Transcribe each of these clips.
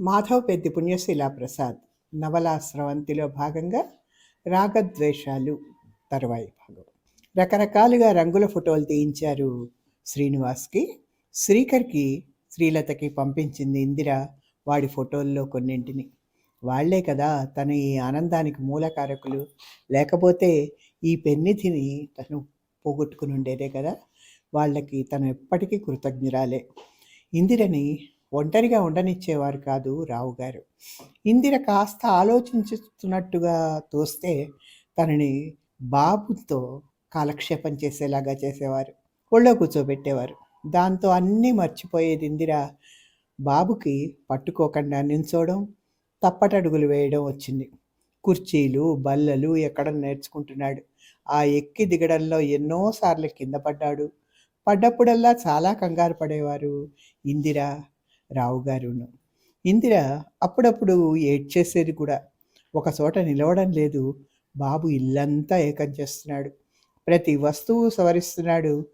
మాధవ్ పెద్ది పుణ్యశీలా ప్రసాద్ నవలా స్రవంతిలో భాగంగా రాగద్వేషాలు తరువాయి భాగం. రకరకాలుగా రంగుల ఫోటోలు తీయించారు శ్రీనివాస్కి. శ్రీకర్కి శ్రీలతకి పంపించింది ఇందిర వాడి ఫోటోల్లో కొన్నింటిని. వాళ్ళే కదా తన ఈ ఆనందానికి మూలకారకులు లేకపోతే ఈ పెన్నిధిని తను పోగొట్టుకుని ఉండేదే కదా. వాళ్ళకి తను ఎప్పటికీ కృతజ్ఞురాలే. ఇందిరని ఒంటరిగా ఉండనిచ్చేవారు కాదు రావు గారు. ఇందిర కాస్త ఆలోచించుతున్నట్టుగా తోస్తే తనని బాబుతో కాలక్షేపం చేసేలాగా చేసేవారు. ఒళ్ళో కూర్చోబెట్టేవారు. దాంతో అన్నీ మర్చిపోయేది ఇందిర బాబుకి పట్టుకోకుండా నించోవడం తప్పటడుగులు వేయడం వచ్చింది. కుర్చీలు బల్లలు ఎక్కడ నేర్చుకుంటున్నాడు? ఆ ఎక్కి దిగడంలో ఎన్నోసార్లు కింద పడ్డాడు. పడ్డప్పుడల్లా చాలా కంగారు పడేవారు ఇందిర రావు గారును. ఇందిర అప్పుడప్పుడు ఏడ్చేసేది కూడా. ఒక చోట నిలవడం లేదు. బాబు ఇల్లంతా ఏకం చేస్తున్నాడు. ప్రతి వస్తువు సవరిస్తున్నాడు.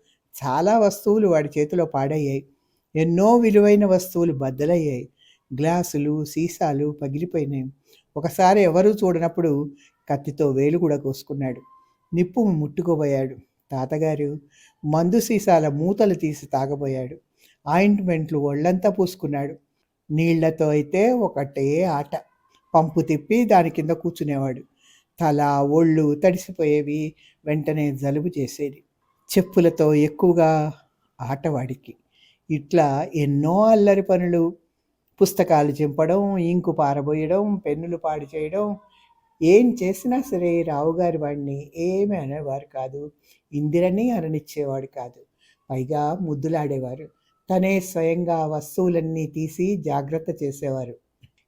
చాలా వస్తువులు వాడి చేతిలో పాడయ్యాయి. ఎన్నో విలువైన వస్తువులు బద్దలయ్యాయి. గ్లాసులు సీసాలు పగిలిపోయినాయి. ఒకసారి ఎవరూ చూడనప్పుడు కత్తితో వేలు కూడా కోసుకున్నాడు. నిప్పు ముట్టుకోబోయాడు. తాతగారు మందు సీసాల మూతలు తీసి తాగబోయాడు. ఆయింట్మెంట్లు ఒళ్ళంతా పూసుకున్నాడు. నీళ్ళతో అయితే ఒకటే ఆట. పంపు తిప్పి దాని కింద కూర్చునేవాడు. తల ఒళ్ళు తడిసిపోయేవి వెంటనే జలుబు చేసేది. చెప్పులతో ఎక్కువగా ఆటవాడికి ఇట్లా ఎన్నో అల్లరి పనులు. పుస్తకాలు చింపడం ఇంకు పారబోయడం పెన్నులు పాడు చేయడం. ఏం చేసినా సరే రావుగారి వాడిని ఏమీ అనేవారు కాదు. ఇందిరని అననిచ్చేవాడు కాదు. పైగా ముద్దులాడేవారు. తనే స్వయంగా వస్తువులన్నీ తీసి జాగ్రత్త చేసేవారు.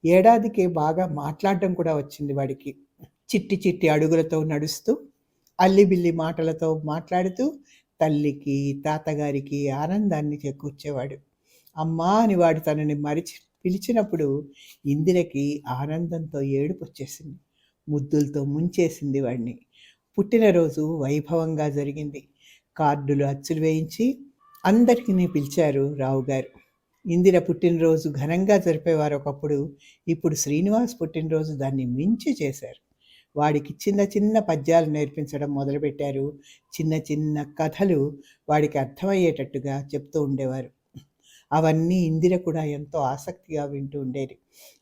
ఏడాదికి బాగా మాట్లాడడం కూడా వచ్చింది వాడికి. చిట్టి చిట్టి అడుగులతో నడుస్తూ అల్లిబిల్లి మాటలతో మాట్లాడుతూ తల్లికి తాతగారికి ఆనందాన్ని చేకూర్చేవాడు. అమ్మా అని వాడు తనని మరిచి పిలిచినప్పుడు ఇందిరకి ఆనందంతో ఏడుపు వచ్చేసింది. ముద్దులతో ముంచేసింది వాడిని. పుట్టినరోజు వైభవంగా జరిగింది. కార్డులు అచ్చులు వేయించి అందరికీ పిలిచారు రావు గారు. ఇందిర పుట్టినరోజు ఘనంగా జరిపేవారు ఒకప్పుడు ఇప్పుడు శ్రీనివాస్ పుట్టినరోజు దాన్ని మించి చేశారు. వాడికి చిన్న చిన్న పద్యాలు నేర్పించడం మొదలుపెట్టారు. చిన్న చిన్న కథలు వాడికి అర్థమయ్యేటట్టుగా చెప్తూ ఉండేవారు. అవన్నీ ఇందిర కూడా ఎంతో ఆసక్తిగా వింటూ ఉండేది.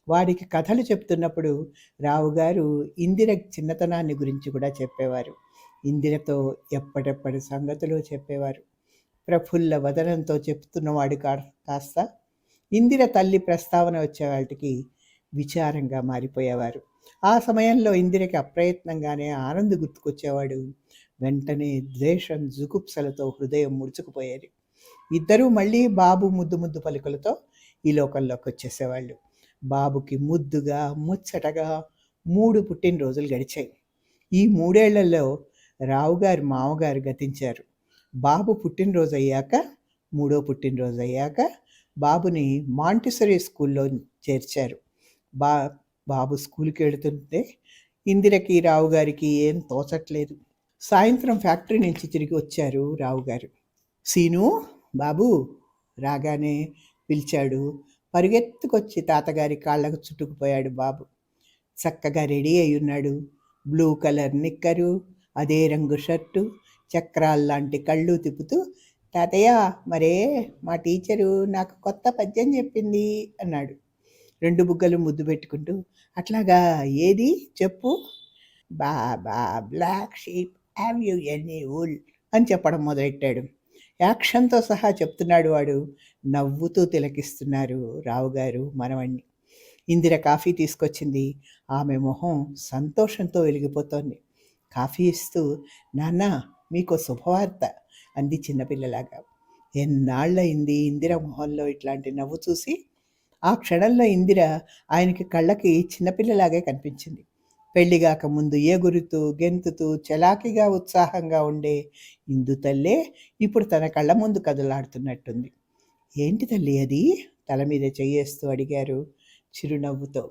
వాడికి కథలు చెప్తున్నప్పుడు రావు గారు ఇందిర చిన్నతనాన్ని గురించి కూడా చెప్పేవారు. ఇందిరతో ఎప్పటెప్పటి సంగతులు చెప్పేవారు. ప్రఫుల్ల వదనంతో చెప్తున్నవాడు కా కాస్త ఇందిర తల్లి ప్రస్తావన వచ్చేవాటికి విచారంగా మారిపోయేవారు. ఆ సమయంలో ఇందిరకి అప్రయత్నంగానే ఆనంద్ గుర్తుకొచ్చేవాడు. వెంటనే ద్వేషం జుగుప్సలతో హృదయం ముడుచుకుపోయేది. ఇద్దరూ మళ్ళీ బాబు ముద్దు ముద్దు పలుకులతో ఈ లోకంలోకి వచ్చేసేవాళ్ళు. బాబుకి ముద్దుగా ముచ్చటగా మూడు పుట్టినరోజులు గడిచాయి. ఈ మూడేళ్ళలో రావుగారి మామగారు గతించారు. బాబు పుట్టినరోజు అయ్యాక మూడో పుట్టినరోజు అయ్యాక బాబుని మాంటిసరీ స్కూల్లో చేర్చారు. బా బాబు స్కూల్కి వెళుతుంటే ఇందిరకి రావు గారికి ఏం తోచట్లేదు. సాయంత్రం ఫ్యాక్టరీ నుంచి తిరిగి వచ్చారు రావు గారు. సీను బాబు రాగానే పిలిచాడు. పరిగెత్తుకొచ్చి తాతగారి కాళ్ళకు చుట్టుకుపోయాడు బాబు. చక్కగా రెడీ అయి ఉన్నాడు బ్లూ కలర్ నిక్కరు అదే రంగు షర్టు చక్రాల్లాంటి కళ్ళు తిప్పుతూ తాతయ్య మరే మా టీచరు నాకు కొత్త పద్యం చెప్పింది అన్నాడు. రెండు బుగ్గలు ముద్దు పెట్టుకుంటూ అట్లాగా ఏది? చెప్పు. Baa baa black sheep have you any wool అని చెప్పడం మొదలెట్టాడు. యాక్షన్తో సహా చెప్తున్నాడు వాడు. నవ్వుతూ తిలకిస్తున్నారు రావుగారు మనవణ్ణి. ఇందిర కాఫీ తీసుకొచ్చింది. ఆమె మొహం సంతోషంతో వెలిగిపోతోంది. కాఫీ ఇస్తూ నాన్న మీకు శుభవార్త అంది చిన్నపిల్లలాగా. ఎన్నాళ్ళయింది ఇందిర మొహంలో ఇట్లాంటి నవ్వు చూసి? ఆ క్షణంలో ఇందిర ఆయనకి కళ్ళకి చిన్నపిల్లలాగే కనిపించింది. పెళ్ళిగాక ముందు ఎగురుతూ గెంతుతూ చలాకిగా ఉత్సాహంగా ఉండే ఇందు తల్లే ఇప్పుడు తన కళ్ళ ముందు కదలాడుతున్నట్టుంది. ఏంటి తల్లి అది? తల మీద చెయ్యేస్తూ అడిగారు చిరునవ్వుతో.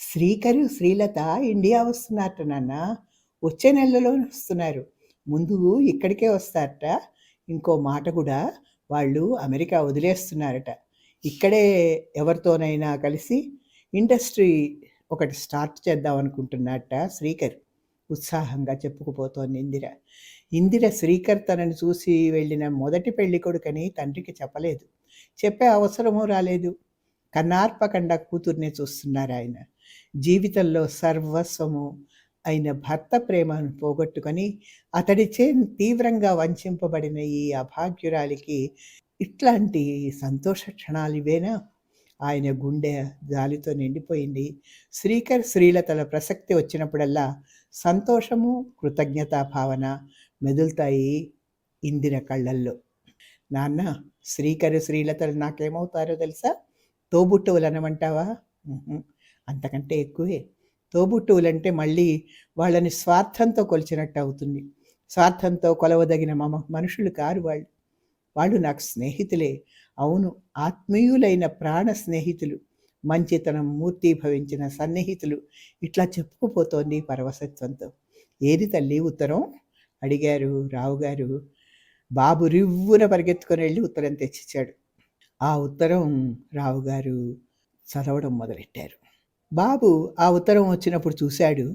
శ్రీకరు శ్రీలత ఇండియా వస్తున్నారట నాన్న. వచ్చే నెలలో వస్తున్నారు. ముందు ఇక్కడికే వస్తారట. ఇంకో మాట కూడా వాళ్ళు అమెరికా వదిలేస్తున్నారట. ఇక్కడే ఎవరితోనైనా కలిసి ఇండస్ట్రీ ఒకటి స్టార్ట్ చేద్దాం అనుకుంటున్నట్ట శ్రీకర్. ఉత్సాహంగా చెప్పుకుపోతోంది ఇందిర. ఇందిర శ్రీకర్ తనని చూసి వెళ్ళిన మొదటి పెళ్ళి కొడుకని తండ్రికి చెప్పలేదు. చెప్పే అవసరమూ రాలేదు. కన్నార్పకండ కూతుర్నే చూస్తున్నారు ఆయన. జీవితంలో సర్వస్వము అయిన భర్త ప్రేమను పోగొట్టుకొని అతడిచే తీవ్రంగా వంచింపబడిన ఈ అభాగ్యురాలికి ఇట్లాంటి సంతోష క్షణాలు ఇవేనా? ఆయన గుండె జాలితో నిండిపోయింది. శ్రీకర్ శ్రీలతల ప్రసక్తి వచ్చినప్పుడల్లా సంతోషము కృతజ్ఞతా భావన మెదులుతాయి ఇందిర కళ్ళల్లో. నాన్న శ్రీకరు శ్రీలతలు నాకేమవుతారో తెలుసా? తోబుట్టువులు అనమంటావా అంతకంటే ఎక్కువే. తోబుట్టువులంటే మళ్ళీ వాళ్ళని స్వార్థంతో కొలిచినట్టు అవుతుంది. స్వార్థంతో కొలవదగిన మమ మనుషులు కారు వాళ్ళు. వాళ్ళు నాకు స్నేహితులే. అవును ఆత్మీయులైన ప్రాణ స్నేహితులు. మంచితనం మూర్తీభవించిన సన్నిహితులు. ఇట్లా చెప్పుకుపోతోంది పరవశత్వంతో. ఏది తల్లి ఉత్తరం? అడిగారు రావుగారు బాబు రివ్వున పరిగెత్తుకొని వెళ్ళి ఉత్తరం తెచ్చిచ్చాడు. ఆ ఉత్తరం రావుగారు చదవడం మొదలెట్టారు. బాబు ఆ ఉత్తరం వచ్చినప్పుడు చూశాడు.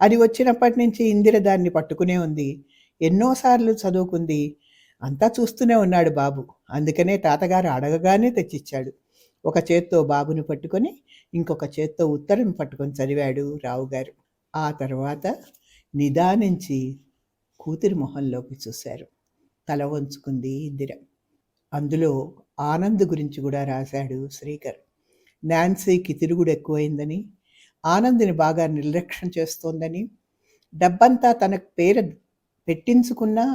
అది వచ్చినప్పటి నుంచి ఇందిర దాన్ని పట్టుకునే ఉంది. ఎన్నోసార్లు చదువుకుంది. అంతా చూస్తూనే ఉన్నాడు బాబు. అందుకనే తాతగారు అడగగానే తెచ్చిచ్చాడు. ఒక చేత్తో బాబుని పట్టుకొని ఇంకొక చేత్తో ఉత్తరం పట్టుకొని చదివాడు రావుగారు ఆ తర్వాత నిదానించి కూతురి మొహంలోకి చూశారు. తల వంచుకుంది ఇందిర. అందులో ఆనంద్ గురించి కూడా రాశాడు శ్రీకర్. నాన్సీకి తిరుగుడు ఎక్కువైందని ఆనందిని బాగా నిర్లక్ష్యం చేస్తోందని డబ్బంతా తన పేరు పెట్టించుకున్నా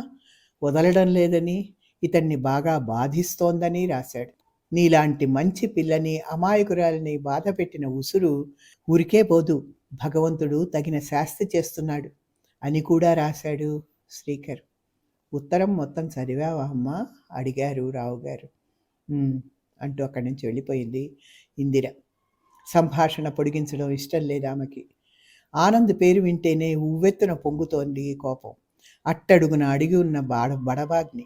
వదలడం లేదని ఇతన్ని బాగా బాధిస్తోందని రాశాడు. నీలాంటి మంచి పిల్లని అమాయకురాలిని బాధ పెట్టిన ఉసురు ఊరికే పోదు భగవంతుడు తగిన శాస్తి చేస్తున్నాడు అని కూడా రాశాడు శ్రీకర్. ఉత్తరం మొత్తం చదివావా అమ్మా? అడిగారు రావు గారు అంటూ అక్కడి నుంచి వెళ్ళిపోయింది. ఇందిర. సంభాషణ పొడిగించడం ఇష్టం లేదు ఆమెకి. ఆనంద్ పేరు వింటేనే ఉవ్వెత్తున పొంగుతోంది కోపం. అట్టడుగున అడిగి ఉన్న బాడ బడబాగ్ని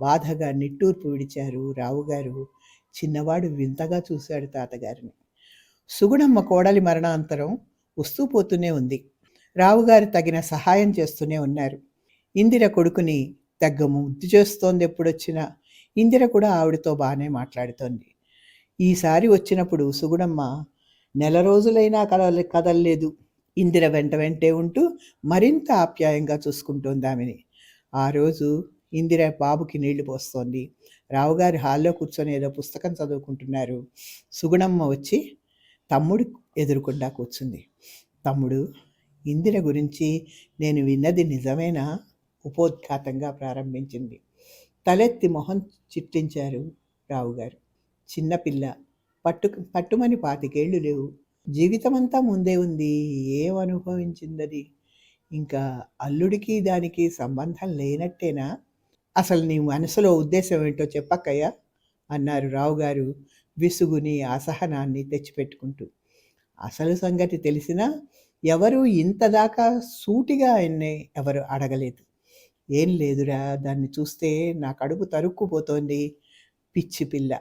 బాధగా నిట్టూర్పు విడిచారు రావుగారు. చిన్నవాడు వింతగా చూశాడు తాతగారిని. సుగుణమ్మ కోడలి మరణాంతరం వస్తూ పోతూనే ఉంది. రావుగారు తగిన సహాయం చేస్తూనే ఉన్నారు. ఇందిర కొడుకుని తగ్గ ముద్దు చేస్తోంది ఎప్పుడొచ్చినా. ఇందిర కూడా ఆవిడతో బాగానే మాట్లాడుతోంది. ఈసారి వచ్చినప్పుడు సుగుణమ్మ నెల రోజులైనా కదల కదలలేదు. ఇందిర వెంట వెంటే ఉంటూ మరింత ఆప్యాయంగా చూసుకుంటోంది ఆమెని. ఆ రోజు ఇందిర బాబుకి నీళ్ళు పోస్తోంది. రావుగారి హాల్లో కూర్చొని ఏదో పుస్తకం చదువుకుంటున్నారు. సుగుణమ్మ వచ్చి తమ్ముడు ఎదురుకుండా కూర్చుంది. తమ్ముడు ఇందిర గురించి నేను విన్నది నిజమేనా? ఉపోద్ఘాతంగా ప్రారంభించింది. తలెత్తి మొహం చిట్లించారు రావుగారు. చిన్నపిల్ల పట్టు పట్టుమని పాతికేళ్ళు లేవు. జీవితమంతా ముందే ఉంది. ఏం అనుభవించిందది ఇంకా అల్లుడికి దానికి సంబంధం లేనట్టేనా? అసలు నీ మనసులో ఉద్దేశం ఏంటో చెప్పక్కయ్యా? అన్నారు రావుగారు విసుగుని అసహనాన్ని తెచ్చిపెట్టుకుంటూ. అసలు సంగతి తెలిసినా ఎవరు ఇంతదాకా సూటిగా ఆయన్ని ఎవరు అడగలేదు. ఏం లేదురా దాన్ని చూస్తే నా కడుపు తరుక్కుపోతోంది పిచ్చి పిల్ల.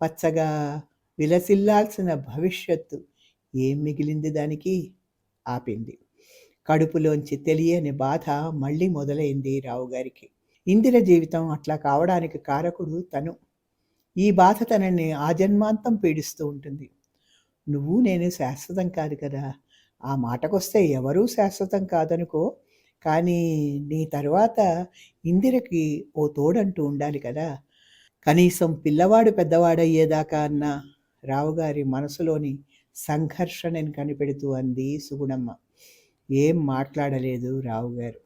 పచ్చగా విలసిల్లాల్సిన భవిష్యత్తు. ఏం మిగిలింది దానికి? ఆపింది. కడుపులోంచి తెలియని బాధ మళ్ళీ మొదలైంది రావుగారికి ఇందిర జీవితం అట్లా కావడానికి కారకుడు తను. ఈ బాధ తనని ఆజన్మాంతం పీడిస్తూ ఉంటుంది. నువ్వు నేను శాశ్వతం కాదు కదా. ఆ మాటకొస్తే ఎవరూ శాశ్వతం కాదనుకో. కానీ నీ తర్వాత ఇందిరకి ఓ తోడంటూ ఉండాలి కదా. కనీసం పిల్లవాడు పెద్దవాడయ్యేదాకా అన్న రావుగారి మనసులోని సంఘర్షణని కనిపెడుతూ అంది సుగుణమ్మ. ఏం మాట్లాడలేదు రావుగారు.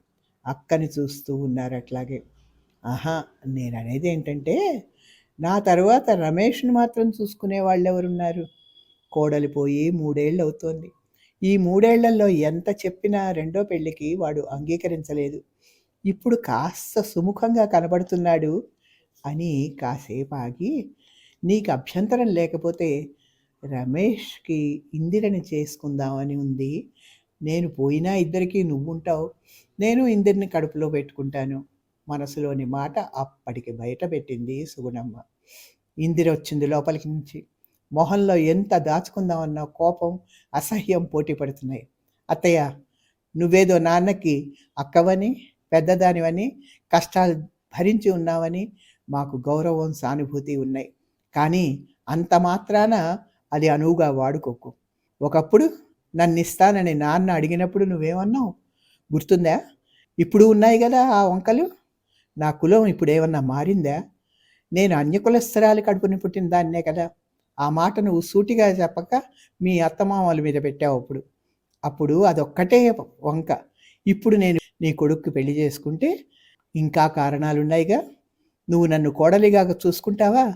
అక్కని చూస్తూ ఉన్నారు అట్లాగే. ఆహా నేను అనేది ఏంటంటే నా తర్వాత రమేష్ని మాత్రం చూసుకునే వాళ్ళు ఎవరున్నారు కోడలి పోయి మూడేళ్ళు అవుతోంది ఈ మూడేళ్ళలో ఎంత చెప్పినా రెండో పెళ్ళికి వాడు అంగీకరించలేదు. ఇప్పుడు కాస్త సుముఖంగా కనబడుతున్నాడు అని కాసేపు ఆగి నీకు అభ్యంతరం లేకపోతే రమేష్కి ఇందిరని చేసుకుందామని ఉంది. నేను పోయినా ఇద్దరికి నువ్వుంటావు. నేను ఇందిరిని కడుపులో పెట్టుకుంటాను. మనసులోని మాట అప్పటికి బయట పెట్టింది సుగుణమ్మ. ఇందిర వచ్చింది లోపలికి నుంచి. మొహంలో ఎంత దాచుకుందామన్న కోపం అసహ్యం పోటీ పడుతున్నాయి. అత్తయ్య నువ్వేదో నాన్నకి అక్కవని పెద్దదానివని కష్టాలు భరించి ఉన్నావని మాకు గౌరవం సానుభూతి ఉన్నాయి. కానీ అంత మాత్రాన అది అనువుగా వాడుకోకు. ఒకప్పుడు నన్ను ఇస్తానని నాన్న అడిగినప్పుడు నువ్వేమన్నావు? గుర్తుందా? ఇప్పుడు ఉన్నాయి కదా ఆ వంకలు? నా కులం ఇప్పుడు ఏమన్నా మారిందా? నేను అన్యకులస్తరాలు కడుపుని పుట్టిన దాన్నే కదా. ఆ మాట నువ్వు సూటిగా చెప్పక మీ అత్తమామల మీద పెట్టావు అప్పుడు. అప్పుడు అదొక్కటే వంక. ఇప్పుడు నేను నీ కొడుక్కి పెళ్ళి చేసుకుంటే ఇంకా కారణాలున్నాయిగా? నువ్వు నన్ను కోడలిగా చూసుకుంటావా?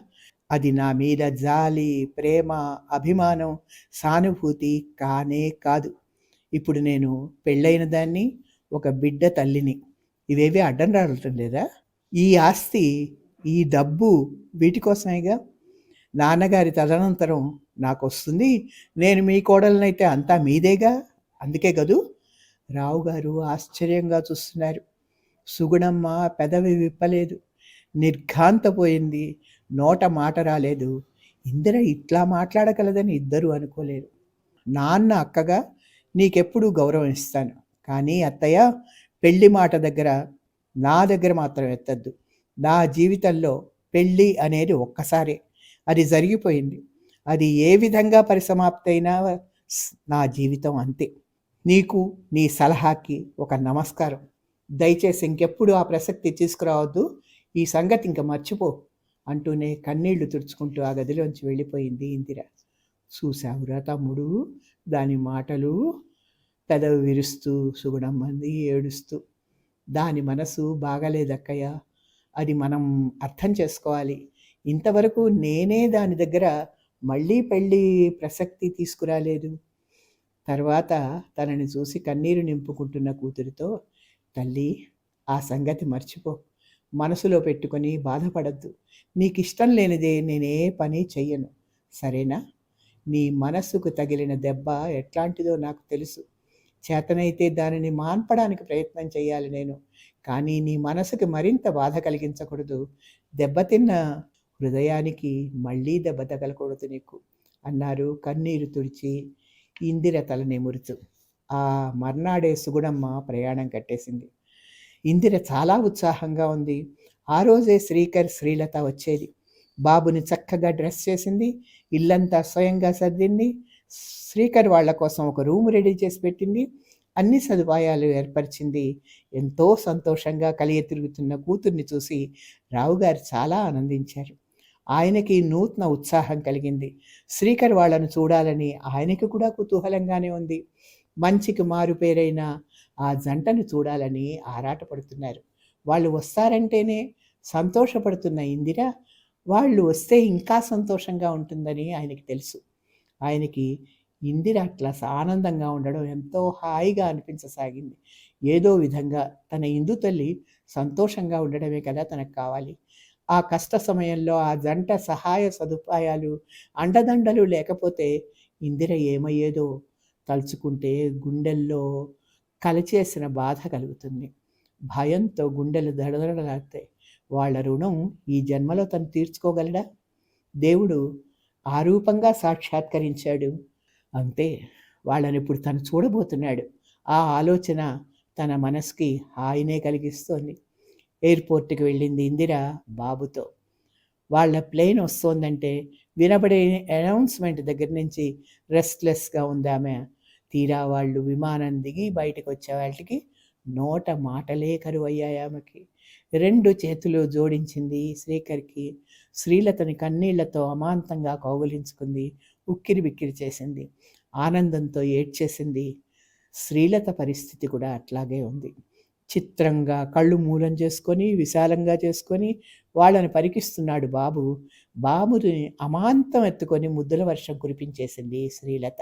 అది నా మీద జాలి ప్రేమ అభిమానం సానుభూతి కానే కాదు. ఇప్పుడు నేను పెళ్ళైన దాన్ని ఒక బిడ్డ తల్లిని. ఇవేవి అడ్డం రావటం లేదా? ఈ ఆస్తి ఈ డబ్బు వీటి కోసమేగా? నాన్నగారి తదనంతరం నాకు వస్తుంది నేను మీ కోడలనైతే అంతా మీదేగా? అందుకే కదూ? రావు గారు ఆశ్చర్యంగా చూస్తున్నారు. సుగుణమ్మ పెదవి విప్పలేదు. నిర్ఘాంతపోయింది. నోట మాట రాలేదు. ఇందిర ఇట్లా మాట్లాడగలదని ఇద్దరూ అనుకోలేరు నాన్న అక్కగా నీకెప్పుడు గౌరవం ఇస్తాను. కానీ అత్తయ్య పెళ్ళి మాట దగ్గర నా దగ్గర మాత్రం ఎత్తద్దు. నా జీవితంలో పెళ్ళి అనేది ఒక్కసారే. అది జరిగిపోయింది. అది ఏ విధంగా పరిసమాప్తైనా నా జీవితం అంతే. నీకు నీ సలహాకి ఒక నమస్కారం. దయచేసి ఇంకెప్పుడు ఆ ప్రసక్తి తీసుకురావద్దు. ఈ సంగతి ఇంక మర్చిపో అంటూనే కన్నీళ్ళు తుడుచుకుంటూ ఆ గదిలోంచి వెళ్ళిపోయింది ఇందిర. చూసావురా తమ్ముడు దాని మాటలు పెదవి విరుస్తూ సుగుణమ్మంది ఏడుస్తూ. దాని మనసు బాగలేదక్కయ్య అది మనం అర్థం చేసుకోవాలి. ఇంతవరకు నేనే దాని దగ్గర మళ్ళీ పెళ్ళి ప్రసక్తి తీసుకురాలేదు. తర్వాత తనని చూసి కన్నీరు నింపుకుంటున్న కూతురితో తల్లి ఆ సంగతి మర్చిపో. మనసులో పెట్టుకొని బాధపడద్దు. నీకు ఇష్టం లేనిదే నేనే పని చెయ్యను. సరేనా? నీ మనస్సుకు తగిలిన దెబ్బ ఎట్లాంటిదో నాకు తెలుసు. చేతనైతే దానిని మాన్పడానికి ప్రయత్నం చేయాలి నేను. కానీ నీ మనసుకి మరింత బాధ కలిగించకూడదు. దెబ్బతిన్న హృదయానికి మళ్ళీ దెబ్బ తగలకూడదు నీకు అన్నారు కన్నీరు తుడిచి ఇందిర తల మురుచు ఆ మర్నాడే సుగుణమ్మ ప్రయాణం కట్టేసింది. ఇందిర చాలా ఉత్సాహంగా ఉంది. ఆ రోజే శ్రీకర్ శ్రీలత వచ్చేది. బాబుని చక్కగా డ్రెస్ చేసింది. ఇల్లంతా స్వయంగా సర్దింది. శ్రీకర్ వాళ్ళ కోసం ఒక రూమ్ రెడీ చేసి పెట్టింది. అన్ని సదుపాయాలు ఏర్పరిచింది. ఎంతో సంతోషంగా కలియ తిరుగుతున్న కూతుర్ని చూసి రావుగారు చాలా ఆనందించారు. ఆయనకి నూతన ఉత్సాహం కలిగింది. శ్రీకర్ వాళ్ళను చూడాలని ఆయనకి కూడా కుతూహలంగానే ఉంది. మంచికి మారుపేరైన ఆ జంటను చూడాలని ఆరాటపడుతున్నారు. వాళ్ళు వస్తారంటేనే సంతోషపడుతున్న ఇందిర వాళ్ళు వస్తే ఇంకా సంతోషంగా ఉంటుందని ఆయనకి తెలుసు. ఆయనకి ఇందిర అట్లా ఆనందంగా ఉండడం ఎంతో హాయిగా అనిపించసాగింది. ఏదో విధంగా తన ఇందు తల్లి సంతోషంగా ఉండడమే కదా తనకు కావాలి. ఆ కష్ట సమయంలో ఆ జంట సహాయ సదుపాయాలు అండదండలు లేకపోతే ఇందిర ఏమయ్యేదో తలుచుకుంటే గుండెల్లో కలిచేసిన బాధ కలుగుతుంది. భయంతో గుండెలు దడదడలాడతాయి. వాళ్ళ రుణం ఈ జన్మలో తను తీర్చుకోగలడా? దేవుడు ఆ రూపంగా సాక్షాత్కరించాడు. అంతే వాళ్ళని ఇప్పుడు తను చూడబోతున్నాడు. ఆ ఆలోచన తన మనసుకి హాయినే కలిగిస్తోంది. ఎయిర్పోర్ట్కి వెళ్ళింది ఇందిర బాబుతో. వాళ్ళ ప్లేన్ వస్తోందంటే వినబడే అనౌన్స్మెంట్ దగ్గర నుంచి రెస్ట్లెస్గా ఉంది ఆమె. తీరా వాళ్ళు విమానం దిగి బయటకు వచ్చే వాళ్ళకి నోట మాటలే కరువయ్యాయి ఆమెకి. రెండు చేతులు జోడించింది శ్రీకర్కి. శ్రీలతని కన్నీళ్ళతో అమాంతంగా కౌగులించుకుంది. ఉక్కిరి బిక్కిరి చేసింది. ఆనందంతో ఏడ్చేసింది. శ్రీలత పరిస్థితి కూడా అట్లాగే ఉంది. చిత్రంగా కళ్ళు మూలం చేసుకొని విశాలంగా చేసుకొని వాళ్ళని పరికిస్తున్నాడు బాబు. బాబుని అమాంతం ఎత్తుకొని ముద్దుల వర్షం కురిపించేసింది శ్రీలత.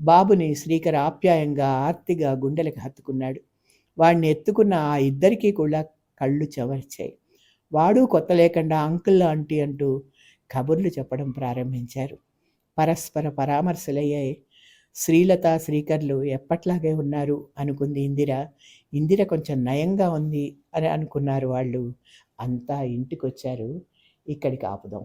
బాబుని శ్రీకర ఆప్యాయంగా ఆర్తిగా గుండెలకు హత్తుకున్నాడు. వాడిని ఎత్తుకున్న ఆ ఇద్దరికీ కూడా కళ్ళు చవరిచాయి వాడు కొత్త లేకుండా అంకుల్ ఆంటీ అంటూ కబుర్లు చెప్పడం ప్రారంభించారు. పరస్పర పరామర్శలయ్యాయి శ్రీలత శ్రీకర్లు ఎప్పట్లాగే ఉన్నారు అనుకుంది ఇందిర. ఇందిర కొంచెం నయంగా ఉంది అని అనుకున్నారు వాళ్ళు. అంతా ఇంటికొచ్చారు. ఇక్కడికి ఆపుదాం.